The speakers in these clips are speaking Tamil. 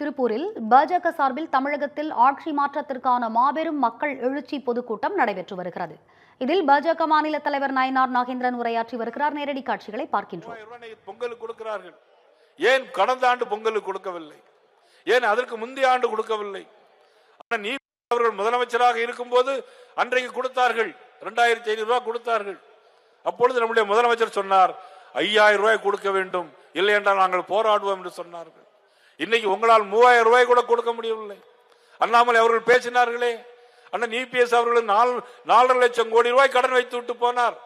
திருப்பூரில் பாஜக சார்பில் தமிழகத்தில் ஆட்சி மாற்றத்திற்கான மாபெரும் மக்கள் எழுச்சி பொதுக்கூட்டம் நடைபெற்று வருகிறது. இதில் பாஜக மாநில தலைவர் நயனார் நாகேந்திரன் உரையாற்றி வருகிறார். நேரடி காட்சிகளை பார்க்கின்றோம். பொங்கலுக்கு கொடுக்கிறார்கள். ஏன் கடந்த ஆண்டு பொங்கலுக்கு கொடுக்கவில்லை? ஏன் அதற்கு முந்தைய ஆண்டு கொடுக்கவில்லை? ஆனால் நீ அவர்கள் முதலமைச்சராக இருக்கும்போது அன்றைக்கு கொடுத்தார்கள். இரண்டாயிரத்தி ஐநூறு ரூபாய் கொடுத்தார்கள். அப்பொழுது நம்முடைய முதலமைச்சர் சொன்னார் ஐயாயிரம் ரூபாய் கொடுக்க வேண்டும். இல்லை என்றால் நாங்கள் போராடுவோம் என்று சொன்னார்கள். இன்னைக்கு உங்களால் மூவாயிரம் ரூபாய் கூட கொடுக்க முடியவில்லை. அண்ணாமலை அவர்கள் பேசினார்களே அண்ணன் இபிஎஸ் அவர்கள் நாலு நாலரை லட்சம் கோடி ரூபாய் கடன் வைத்து விட்டு போனார்.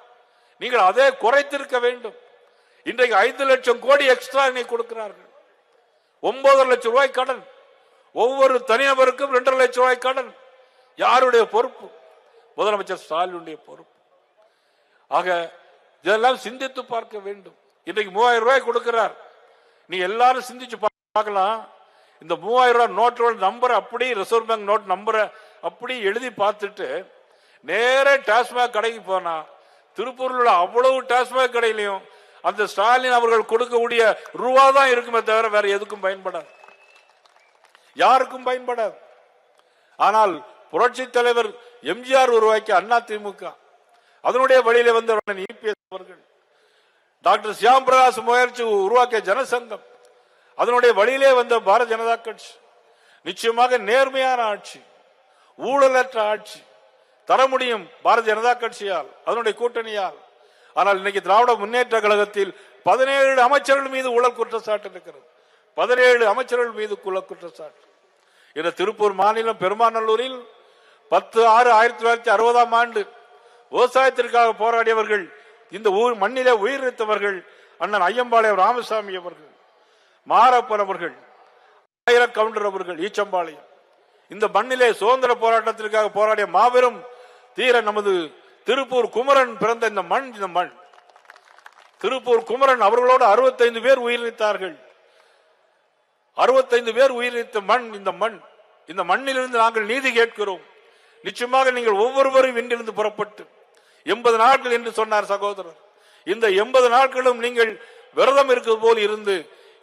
நீங்கள் அதே குறைத்திருக்க வேண்டும். இன்றைக்கு ஐந்து லட்சம் கோடி எக்ஸ்ட்ரா இன்னைக்கு கொடுக்கிறார்கள். ஒன்பதரை லட்சம் ரூபாய் கடன் ஒவ்வொரு தனிநபருக்கும் ரெண்டரை லட்சம் ரூபாய் கடன். யாருடைய பொறுப்பு? முதலமைச்சர் ஸ்டாலினுடைய பொறுப்பு. ஆக இதெல்லாம் சிந்தித்து பார்க்க வேண்டும். இன்றைக்கு மூவாயிரம் ரூபாய் கொடுக்கிறார். நீ எல்லாரும் சிந்திச்சு பார்க்கலாம். இந்த மூவாயிரம் ரூபாய் நோட்டோட நம்பரை அப்படி ரிசர்வ் பேங்க் நோட் நம்பரை அப்படி எழுதி பார்த்துட்டு நேரே டாஸ்மாக் கடைக்கு போனா திருப்பூரில் உள்ள அவ்வளவு டாஸ்மாக் கடையிலையும் அந்த ஸ்டாலின் அவர்கள் கொடுக்கக்கூடிய ரூபா தான் இருக்குமே தவிர வேற எதுக்கும் பயன்படாது. யாருக்கும் பயன்படாது. ஆனால் புரட்சி தலைவர் எம்ஜிஆர் உருவாக்கிய அண்ணா திமுக அதனுடைய வழியில வந்த இபிஎஸ் அவர்கள் டாக்டர் சியாம் பிரகாஷ் முயற்சி உருவாக்கிய ஜனசங்கம் அதனுடைய வழியிலே வந்த பாரத ஜனதா கட்சி நிச்சயமாக நேர்மையான ஆட்சி ஊழலற்ற ஆட்சி தர முடியும் பாரதிய ஜனதா கட்சியால் அதனுடைய கூட்டணியால். ஆனால் இன்னைக்கு திராவிட முன்னேற்ற கழகத்தில் பதினேழு அமைச்சர்கள் மீது ஊழல் குற்றச்சாட்டு இருக்கிறது. பதினேழு அமைச்சர்கள் மீது ஊழல் குற்றச்சாட்டு. இந்த திருப்பூர் மாநிலம் பெருமாநல்லூரில் பத்து ஆறு ஆயிரத்தி தொள்ளாயிரத்தி அறுபதாம் ஆண்டு விவசாயத்திற்காக போராடியவர்கள் இந்த ஊர் மண்ணிலே உயிரிழத்தவர்கள் அண்ணன் ஐயம்பாளையம் ராமசாமி அவர்கள். மாரப்பன் அவர்கள் கவுண்டர் அவர்கள் ஈச்சம்பாளையம். இந்த மண்ணிலே சுதந்திர போராட்டத்திற்காக போராடிய மாபெரும் தீர நமது திருப்பூர் குமரன் பிறந்த இந்த மண் இந்த மண். திருப்பூர் குமரன் அவர்களோடு அறுபத்தைந்து பேர் உயிரிழந்தார்கள் அறுபத்தைந்து பேர் உயிரிழந்த மண் இந்த மண். இந்த மண்ணிலிருந்து நாங்கள் நீதி கேட்கிறோம். நிச்சயமாக நீங்கள் ஒவ்வொருவரும் இன்றிருந்து புறப்பட்டு எண்பது நாட்கள் என்று சொன்னார் சகோதரர். இந்த எண்பது நாட்களும் நீங்கள் விரதம் இருக்கிறது போல் இருந்து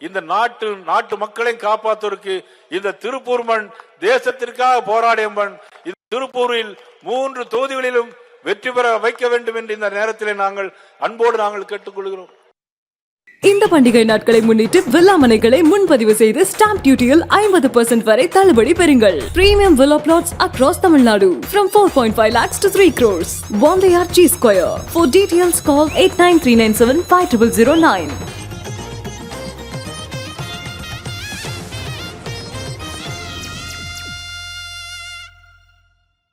இந்த நாட்டு நாட்டு மக்களை காப்பாற்றுவதற்கு இந்த திருப்பூர் மண் தேசத்திற்காக போராடிய மண் இந்த திருப்பூரில் மூன்று தொகுதிகளிலும் வெற்றி பெற வைக்க வேண்டும் என்று இந்த நேரத்தில் நாங்கள் அன்போடு நாங்கள் கேட்டுக்கொள்கிறோம். இந்த பண்டிகை நாட்களை முன்னிட்டு வில்லா மனைகளை முன்பதிவு செய்து ஸ்டாம்ப் டியூட்டியில் ஐம்பது பர்சன்ட் வரை தள்ளுபடி பெறுங்கள். Premium villa plots across Tamil Nadu from four point five lakhs to three crores R G square for details call eight nine three nine seven five triple zero nine